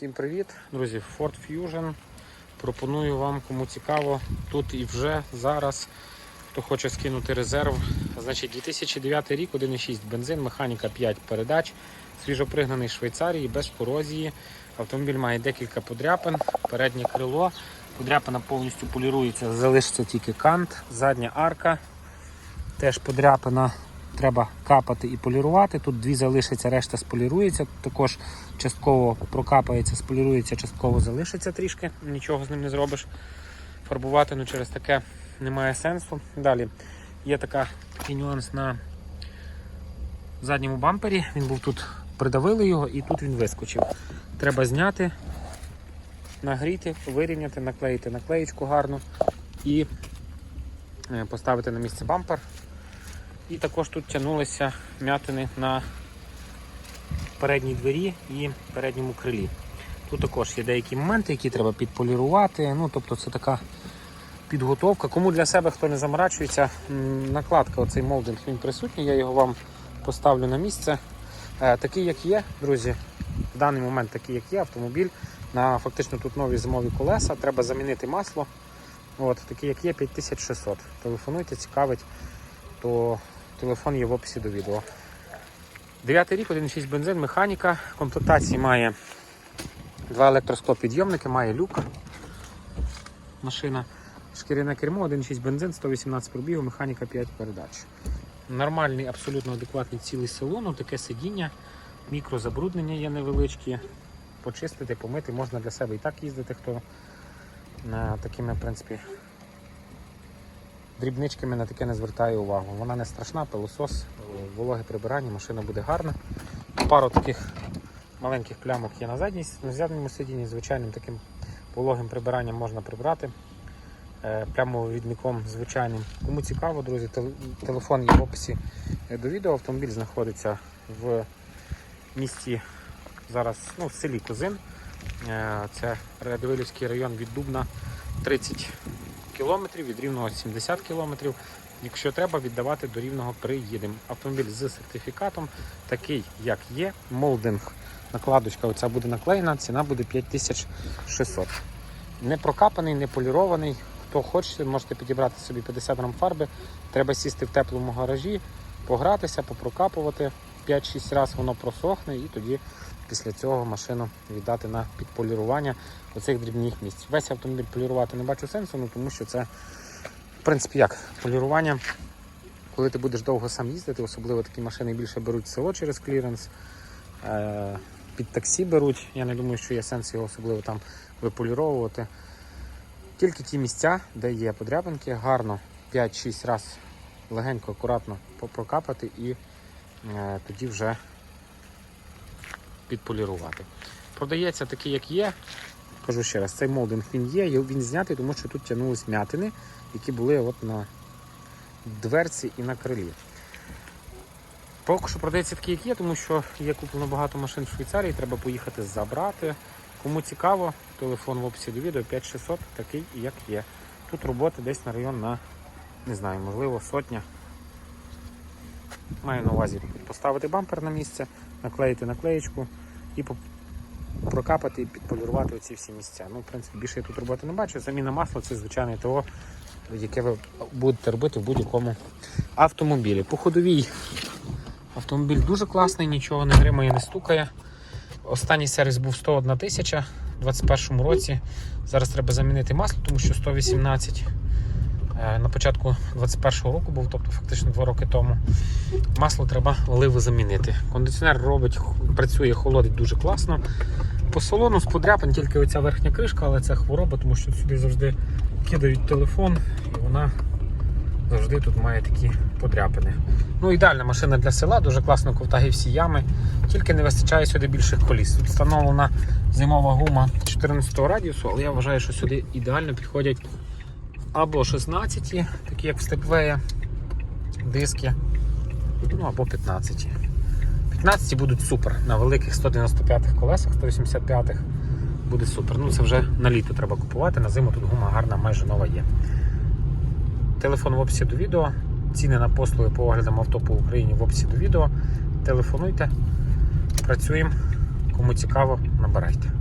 Всім привіт, друзі! Ford Fusion. Пропоную вам, кому цікаво, тут і вже зараз, хто хоче скинути резерв. Значить, 2009 рік, 1,6 бензин, механіка 5 передач, свіжопригнаний Швейцарії, без корозії. Автомобіль має декілька подряпин, переднє крило. Подряпина повністю полірується, залишиться тільки кант, задня арка. Теж подряпина треба капати і полірувати. Тут дві залишиться, решта сполірується. Також частково прокапається, сполірується, частково залишиться трішки, нічого з ним не зробиш. Фарбувати ну, через таке немає сенсу. Далі є така, такий нюанс на задньому бампері. Він був тут, придавили його і тут він вискочив. Треба зняти, нагріти, вирівняти, наклеїти наклеїчку гарну і е, поставити на місце бампер. І також тут тягнулися м'ятини на передній двері і передньому крилі. Тут також є деякі моменти, які треба підполірувати. Ну, тобто це така підготовка. Кому для себе хто не заморачується, накладка, оцей молдинг він присутній, я його вам поставлю на місце. Е, Такий, як є, друзі, в даний момент такий, як є, автомобіль. На фактично тут нові зимові колеса, треба замінити масло. От, такий, як є, 5600. Телефонуйте, цікавить, то телефон є в описі до відео. Дев'ятий рік, 1,6 бензин, механіка. Комплектації має два електросклопідйомники, має люк. Машина. Шкіряне кермо, 1,6 бензин, 118 пробігу, механіка 5 передач. Нормальний, абсолютно адекватний цілий салон, таке сидіння, мікрозабруднення є невеличкі. Почистити, помити, можна для себе і так їздити, хто на такими, в принципі, дрібничками на таке не звертає увагу. Вона не страшна, пилосос, вологе прибирання, машина буде гарна. Пару таких маленьких плямок є на задній, задньому сидінні, звичайним таким вологим прибиранням можна прибрати. Е, Плямовідміком звичайним. Кому цікаво, друзі, телефон є в описі до відео. Автомобіль знаходиться в місті зараз ну, в селі Козин. Е, Це Радивилівський район від Дубна 30 кілометрів, від рівного 70 кілометрів. Якщо треба, віддавати до рівного приїдемо. Автомобіль з сертифікатом, такий, як є. Молдинг, накладочка оця буде наклеєна, ціна буде 5600. Не прокапаний, не полірований. Хто хоче, можете підібрати собі 50 грам фарби. Треба сісти в теплому гаражі, погратися, попрокапувати. 5-6 разів воно просохне і тоді після цього машину віддати на підполірування оцих дрібних місць. Весь автомобіль полірувати не бачу сенсу, ну тому що це, в принципі, як полірування, коли ти будеш довго сам їздити, особливо такі машини більше беруть село через кліренс, е, під таксі беруть. Я не думаю, що є сенс його особливо там виполіровувати. Тільки ті місця, де є подряпинки, гарно 5-6 разів легенько, акуратно прокапати і тоді вже підполірувати. Продається такий, як є. Кажу ще раз, цей молдинг він є, він знятий, тому що тут тягнулись м'ятини, які були от на дверці і на крилі. Поки що продається такий, як є, тому що є куплено багато машин в Швейцарії, треба поїхати забрати. Кому цікаво, телефон в описі до відео 5600, такий, як є. Тут роботи десь на район на, не знаю, можливо, сотня. Маю на увазі поставити бампер на місце, наклеїти наклеєчку і прокапати і підполірувати оці всі місця. Ну, в принципі, більше я тут роботи не бачу. Заміна масла це звичайне ТО, яке ви будете робити в будь-якому автомобілі. По ходовій автомобіль дуже класний, нічого не гримає, не стукає. Останній сервіс був 101 тисяча у 2021 році. Зараз треба замінити масло, тому що 118 е, на початку 2021 року був, тобто фактично 2 роки тому. Масло треба ливо замінити. Кондиціонер робить, працює, холодить дуже класно. По салону з подряпин тільки оця верхня кришка, але це хвороба, тому що сюди завжди кидають телефон і вона завжди тут має такі подряпини. Ну, ідеальна машина для села, дуже класно ковтає всі ями, тільки не вистачає сюди більших коліс. Тут встановлена зимова гума 14 радіусу, але я вважаю, що сюди ідеально підходять або 16, такі як в степвея, диски, ну або 15. 15 будуть супер. На великих 195-х колесах, 185-х буде супер. Ну це вже на літо треба купувати. На зиму тут гума гарна, майже нова є. Телефон в описі до відео. Ціни на послуги по оглядам авто по Україні в описі до відео. Телефонуйте, працюємо. Кому цікаво, набирайте.